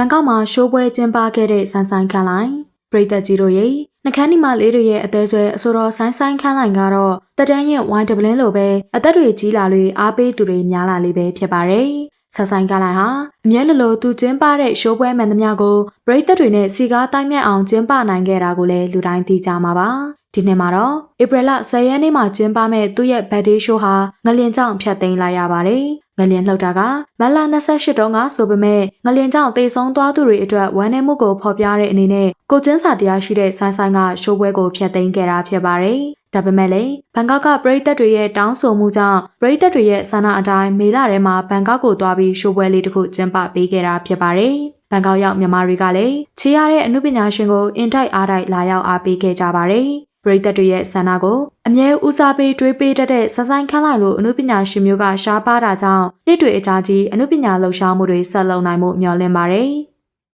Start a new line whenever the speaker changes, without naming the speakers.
ဘန်ကောက်မှာရှိုးပွဲကျင်းပခဲ့တဲ့ဆန်ဆိုင်ခန်းလိုင်းပရိသတ်ကြီးတို့ရဲ့နှကန်းဒီမလေးတွေရဲ့အသေးဆွဲအဆိုတော်ဆိုင်ဆိုင်ခန်းလိုင်းကတော့တက်တန်းရင်ဝိုင်းဒပလင်းလိုပဲအသက်တွေကြီးလာလို့အားပေးသူတွေများလာလေးပဲဖြစ်ပါတယ်။ဆန်ဆိုင်ခန်းလိုင်းဟာအမြဲလိုလိုသူကျင်းပတဲ့ရှိုးပွဲမှန်သမျှကိုပရိသတ်တွေနဲ့စီကားတိုင်းမြတ်အောင်ကျင်းပနိုင်ခဲ့တာကိုလည်းလူတိုင်းသိကြမှာပါ။ဒီနှစ်မှာတော့ဧပြီလ10ရက်နေ့မှာကျင်းပမဲ့သူ့ရဲ့ birthday show ဟာငလျင်ကြောင့်ဖျက်သိမ်းလိုက်ရပါတယ်။ ငလျင်လှုပ်တာကမတ်လ28တုန်းကဆိုပေမဲ့ငလျင်ကြောင့်တေဆုံးသွားသူတွေအတွက်ဝမ်းနည်းမှုကိုဖော်ပြတဲ့အနေနဲ့ကိုကျင်းစာတရားရှိတဲ့ဆိုင်းဆိုင်ကရှိုးပွဲကိုဖျက်သိမ်းခဲ့တာဖြစ်ပါတယ်။ဒါပေမဲ့လည်းဘန်ကောက်ကပရိသတ်တွေရဲ့တောင်းဆိုမှုကြောင့်ပရိသတ်တွေရဲ့ဆန္ဒအတိုင်းမေလထဲမှာဘန်ကောက်ကိုသွားပြီးရှိုးပွဲလေးတစ်ခုကျင်းပပေးခဲ့တာဖြစ်ပါတယ်။ဘန်ကောက်ရောက်မြန်မာတွေကလည်းချေရတဲ့အမှုပညာရှင်ကိုအင်တိုက်အားတိုက်လာရောက်အားပေးခဲ့ကြပါတယ်။ပ ရိသတ်တွေရဲ့ဆန္ဒကိုအမြဲဦးစားပေးတွေးပေးတတ်တဲ့ဆဆိုင်ခန်းလိုက်လိုအမှုပညာရှင်မျိုးကရှားပါတာကြောင့်နေ့တွေအကြာကြီးအမှုပညာလှူရှားမှုတွေဆက်လုပ်နိုင်မှုမျှော်လင့်ပါတယ်။